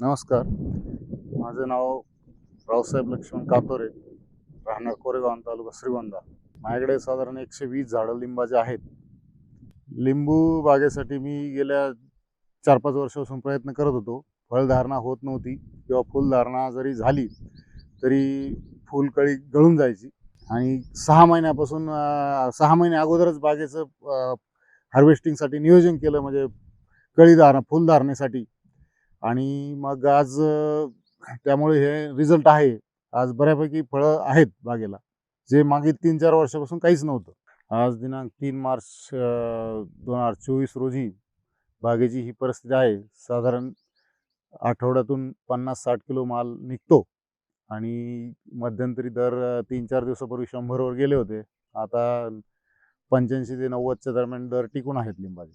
नमस्कार. माझं नाव रावसाहेब लक्ष्मण कातोरे राहणार कोरेगाव तालुका श्रीगोंदा. माझ्याकडे साधारण एकशे वीस झाडं लिंबाचे आहेत लिंबू बागेसाठी मी गेल्या चार पाच वर्षापासून प्रयत्न करत होतो. फळधारणा होत नव्हती किंवा फुलधारणा जरी झाली तरी फुलकळी गळून जायची. आणि सहा महिन्यापासून सहा महिने अगोदरच बागेचं हार्वेस्टिंगसाठी नियोजन केलं. म्हणजे कळीधारणा फुलधारणेसाठी आणि मग आज त्यामुळे हे रिझल्ट आहे. आज बऱ्यापैकी फळं आहेत बागेला. जे मागील तीन चार वर्षापासून काहीच नव्हतं. आज दिनांक तीन मार्च दोन हजार चोवीस रोजी बागेची ही परिस्थिती आहे. साधारण आठवड्यातून पन्नास साठ किलो माल निघतो. आणि मध्यंतरी दर तीन चार दिवसापूर्वी शंभरवर गेले होते. आता पंच्याऐंशी ते नव्वदच्या दरम्यान दर टिकून आहेत लिंबाचे.